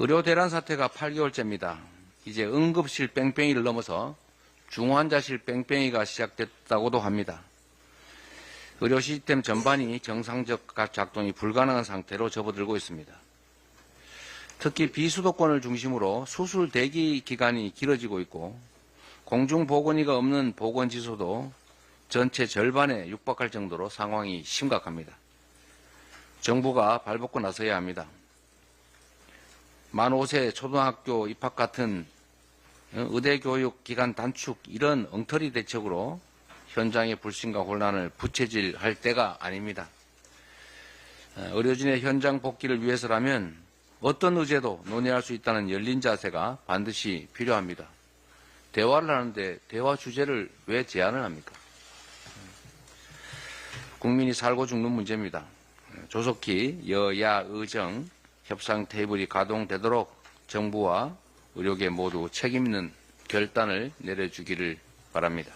의료 대란 사태가 8개월째입니다. 이제 응급실 뺑뺑이를 넘어서 중환자실 뺑뺑이가 시작됐다고도 합니다. 의료 시스템 전반이 정상적 작동이 불가능한 상태로 접어들고 있습니다. 특히 비수도권을 중심으로 수술 대기 기간이 길어지고 있고 공중보건의가 없는 보건지소도 전체 절반에 육박할 정도로 상황이 심각합니다. 정부가 발벗고 나서야 합니다. 만 5세 초등학교 입학 같은 어, 의대 교육 기간 단축 이런 엉터리 대책으로 현장의 불신과 혼란을 부채질할 때가 아닙니다. 어, 의료진의 현장 복귀를 위해서라면 어떤 의제도 논의할 수 있다는 열린 자세가 반드시 필요합니다. 대화를 하는데 대화 주제를 왜 제안을 합니까? 국민이 살고 죽는 문제입니다. 조속히 여야 의정 협상 테이블이 가동되도록 정부와 의료계 모두 책임 있는 결단을 내려주기를 바랍니다.